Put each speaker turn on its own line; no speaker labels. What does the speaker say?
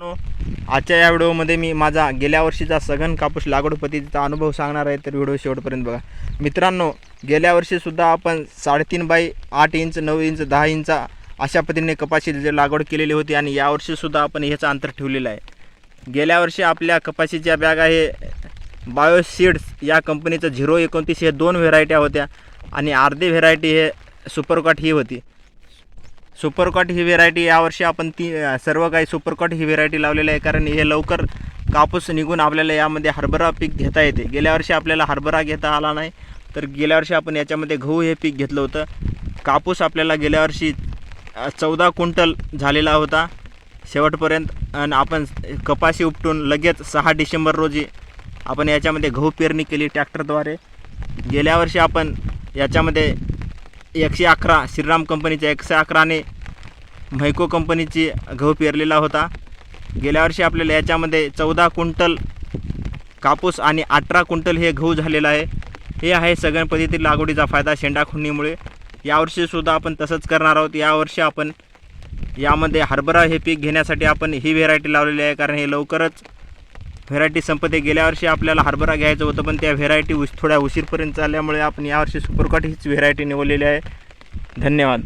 आजच्या या व्हिडिओमध्ये मी माझा गेल्या वर्षीचा सघन कापूस लागवड पद्धतीचा अनुभव सांगणार आहे तर व्हिडिओ शेवटपर्यंत बघा. मित्रांनो गेल्या वर्षीसुद्धा आपण साडेतीन बाय आठ इंच नऊ इंच दहा इंच अशा पद्धतीने कपाशी जे लागवड केलेली होती आणि यावर्षीसुद्धा आपण ह्याचं अंतर ठेवलेलं आहे. गेल्या वर्षी आपल्या कपाशीच्या बॅगा हे बायोसीड्स या कंपनीचं झिरो एकोणतीस हे दोन व्हेरायट्या होत्या आणि अर्धी व्हेरायटी हे सुपरकॉट ही होती. सुपरकॉट ही व्हेरायटी यावर्षी आपण ती सर्व काही सुपरकॉट ही व्हेरायटी लावलेली आहे. कारण हे लवकर कापूस निघून आपल्याला यामध्ये हरभरा पीक घेता येते. गेल्या वर्षी आपल्याला हरभरा घेता आला नाही. तर गेल्या वर्षी आपण याच्यामध्ये गहू हे पीक घेतलं होतं. कापूस आपल्याला गेल्या वर्षी चौदा क्विंटल झालेला होता. शेवटपर्यंत आणि आपण कपाशी उपटून लगेच सहा डिसेंबर रोजी आपण याच्यामध्ये गहू पेरणी केली ट्रॅक्टरद्वारे. गेल्या वर्षी आपण याच्यामध्ये एकशे अकरा. श्रीराम कंपनीच्या एकशे अकराने म्हैको कंपनीची गहू पेरलेला होता. गेल्या वर्षी आपल्याला याच्यामध्ये चौदा क्विंटल कापूस आणि अठरा क्विंटल हे गहू झालेला आहे. हे आहे सगळ्या पद्धतीतील लागवडीचा फायदा शेंडाखुंडीमुळे यावर्षीसुद्धा आपण तसंच करणार आहोत. यावर्षी आपण यामध्ये हरभरा हे पीक घेण्यासाठी आपण ही व्हेरायटी लावलेली आहे कारण हे लवकरच व्हेरायटी संपते गेल्या वर्षी आपल्याला हरभरा घ्यायचं होतं पण त्या व्हेरायटी उश थोड्या उशीरपर्यंत चालल्यामुळे आपण यावर्षी सुपरकट हीच व्हेरायटी निवडलेली आहे. धन्यवाद.